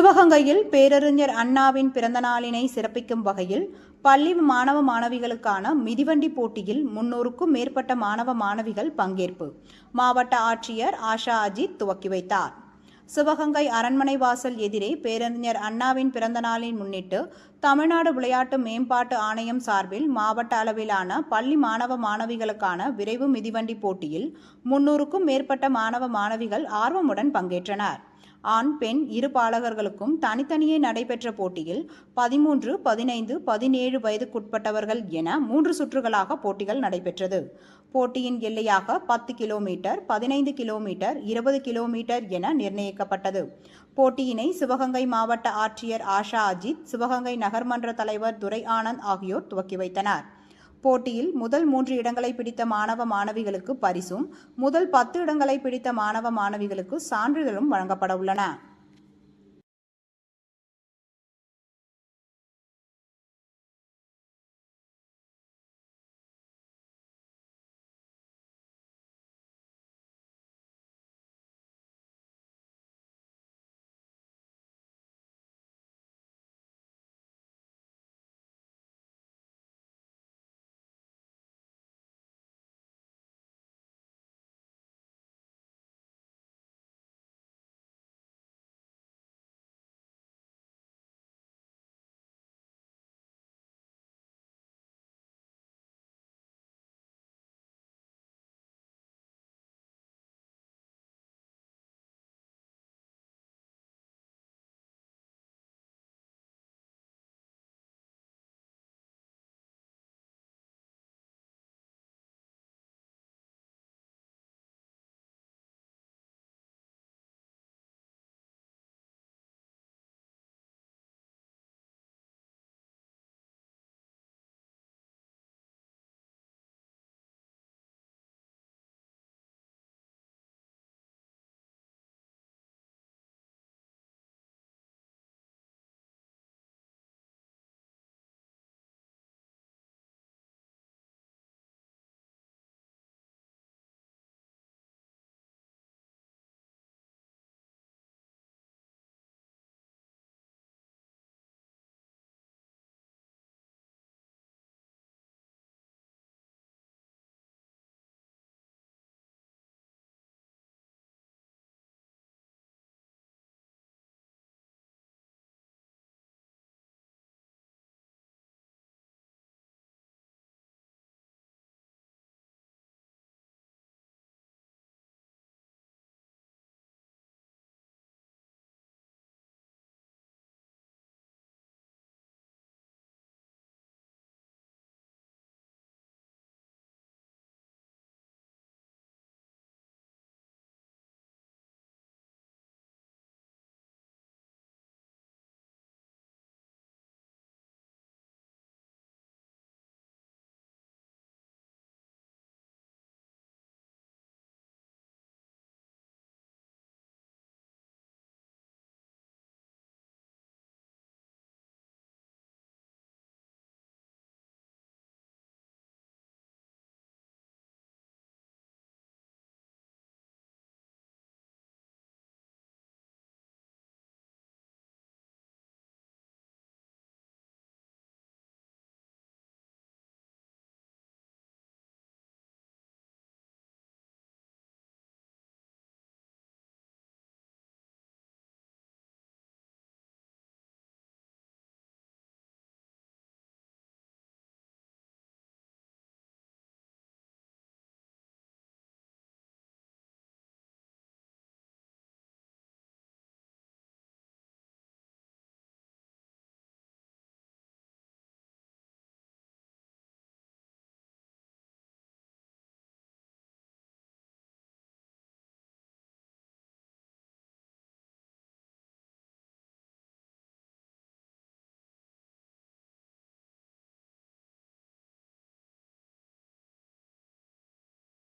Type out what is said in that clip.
சிவகங்கையில் பேரறிஞர் அண்ணாவின் பிறந்தநாளினை சிறப்பிக்கும் வகையில் பள்ளி மாணவ மாணவிகளுக்கான மிதிவண்டி போட்டியில் முன்னூறுக்கும் மேற்பட்ட மாணவ மாணவிகள் பங்கேற்பு. மாவட்ட ஆட்சியர் ஆஷா அஜித் துவக்கி வைத்தார். சிவகங்கை அரண்மனை வாசல் எதிரே பேரறிஞர் அண்ணாவின் பிறந்தநாளை முன்னிட்டு தமிழ்நாடு விளையாட்டு மேம்பாட்டு ஆணையம் சார்பில் மாவட்ட அளவிலான பள்ளி மாணவ மாணவிகளுக்கான விரைவு மிதிவண்டி போட்டியில் முன்னூறுக்கும் மேற்பட்ட மாணவ மாணவிகள் ஆர்வமுடன் பங்கேற்றனர். ஆண் பெண் இரு பாலகர்களுக்கும் தனித்தனியே நடைபெற்ற போட்டியில் பதிமூன்று பதினைந்து பதினேழு வயதுக்குட்பட்டவர்கள் என மூன்று சுற்றுகளாக போட்டிகள் நடைபெற்றது. போட்டியின் எல்லையாக பத்து கிலோமீட்டர் பதினைந்து கிலோமீட்டர் இருபது கிலோமீட்டர் என நிர்ணயிக்கப்பட்டது. போட்டியினை சிவகங்கை மாவட்ட ஆட்சியர் ஆஷா அஜித் சிவகங்கை நகர்மன்ற தலைவர் துரை ஆனந்த் ஆகியோர் துவக்கி வைத்தனர். போட்டியில் முதல் மூன்று இடங்களை பிடித்த மாணவ மாணவிகளுக்கு பரிசும் முதல் பத்து இடங்களை பிடித்த மாணவ மாணவிகளுக்கு சான்றிதழும் வழங்கப்பட உள்ளன.